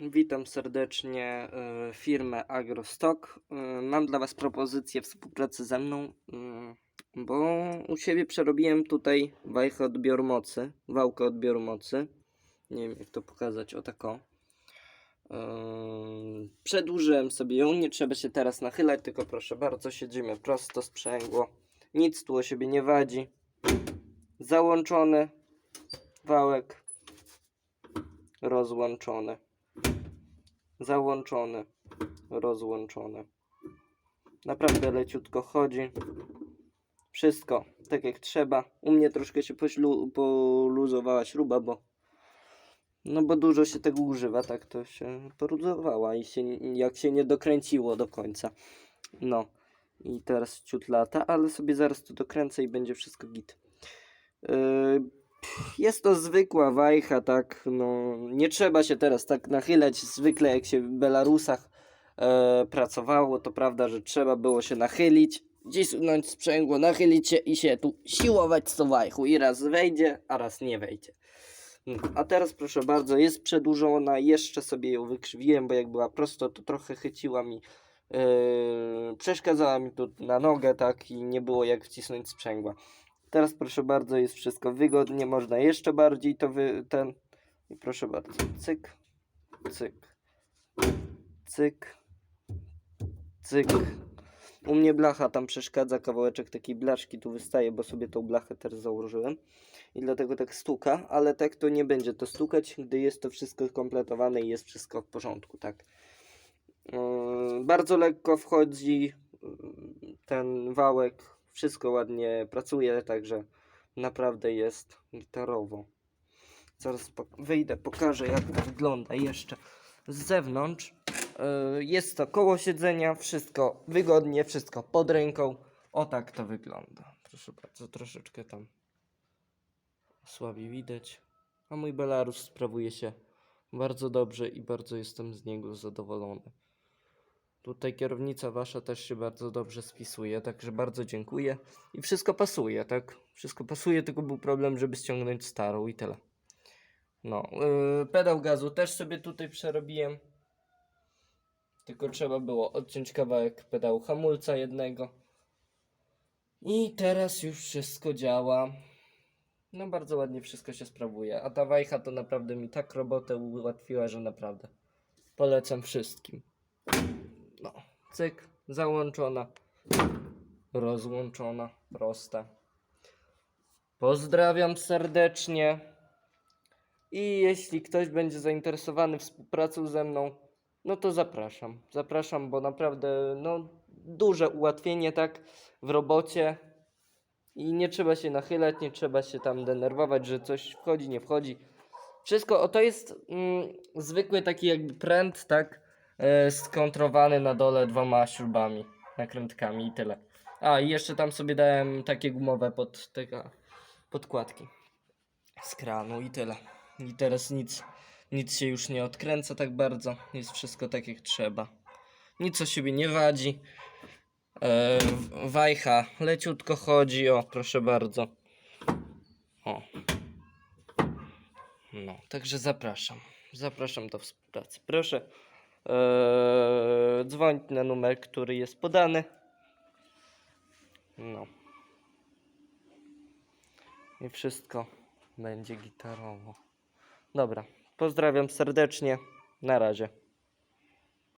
Witam serdecznie y, firmę Agrostock. Y, Mam dla Was propozycję współpracy ze mną, y, bo u siebie przerobiłem tutaj wajchę odbioru mocy, wałkę odbioru mocy. Nie wiem jak to pokazać, o tako. Y, Przedłużyłem sobie ją, nie trzeba się teraz nachylać, tylko proszę bardzo, siedzimy prosto, sprzęgło. Nic tu o siebie nie wadzi. Załączony wałek, rozłączony załączone, rozłączone. Naprawdę leciutko chodzi. Wszystko tak jak trzeba. U mnie troszkę się poślu, poluzowała śruba, bo no bo dużo się tego używa, tak to się poluzowała i się jak się nie dokręciło do końca. No i teraz ciut lata, ale sobie zaraz to dokręcę i będzie wszystko git. Yy, jest to zwykła wajcha, tak, no, nie trzeba się teraz tak nachylać, zwykle jak się w Belarusach e, pracowało, to prawda, że trzeba było się nachylić, cisnąć sprzęgło, nachylić się i się tu siłować z tą wajchu i raz wejdzie, a raz nie wejdzie. No, A teraz proszę bardzo, jest przedłużona, jeszcze sobie ją wykrzywiłem, bo jak była prosto, to trochę chyciła mi, e, przeszkadzała mi tu na nogę, tak, i nie było jak wcisnąć sprzęgła. Teraz proszę bardzo, jest wszystko wygodnie, można jeszcze bardziej to wy, ten i proszę bardzo, cyk, cyk, cyk, cyk. U mnie blacha tam przeszkadza, kawałeczek takiej blaszki tu wystaje, bo sobie tą blachę też założyłem i dlatego tak stuka, ale tak to nie będzie to stukać, gdy jest to wszystko skompletowane i jest wszystko w porządku, tak. Yy, bardzo lekko wchodzi yy, ten wałek, wszystko ładnie pracuje, także naprawdę jest gitarowo. Zaraz wyjdę, pokażę jak to wygląda jeszcze z zewnątrz. Yy, Jest to koło siedzenia, wszystko wygodnie, wszystko pod ręką. O tak to wygląda. Proszę bardzo, troszeczkę tam słabiej widać. A mój Belarus sprawuje się bardzo dobrze i bardzo jestem z niego zadowolony. Tutaj kierownica wasza też się bardzo dobrze spisuje, także bardzo dziękuję. I wszystko pasuje, tak? Wszystko pasuje, tylko był problem, żeby ściągnąć starą i tyle. No, yy, pedał gazu też sobie tutaj przerobiłem. Tylko trzeba było odciąć kawałek pedału hamulca jednego. I teraz już wszystko działa. No bardzo ładnie wszystko się sprawuje. A ta wajcha to naprawdę mi tak robotę ułatwiła, że naprawdę polecam wszystkim. No, cyk, załączona, rozłączona, prosta. Pozdrawiam serdecznie. I jeśli ktoś będzie zainteresowany współpracą ze mną, no to zapraszam. Zapraszam, bo naprawdę no, duże ułatwienie tak w robocie. I nie trzeba się nachylać, nie trzeba się tam denerwować, że coś wchodzi, nie wchodzi. Wszystko, o to jest mm, zwykły taki jakby pręt, tak? E, skontrowany na dole dwoma śrubami, nakrętkami i tyle. A i jeszcze tam sobie dałem takie gumowe pod tego podkładki z kranu i tyle. I teraz nic, nic się już nie odkręca tak bardzo. Jest wszystko tak jak trzeba. Nic o siebie nie wadzi. E, wajcha leciutko chodzi, o proszę bardzo. O. No, także zapraszam. Zapraszam do współpracy. Proszę e, dzwonić na numer, który jest podany. No. I wszystko będzie gitarowo. Dobra, pozdrawiam serdecznie. Na razie.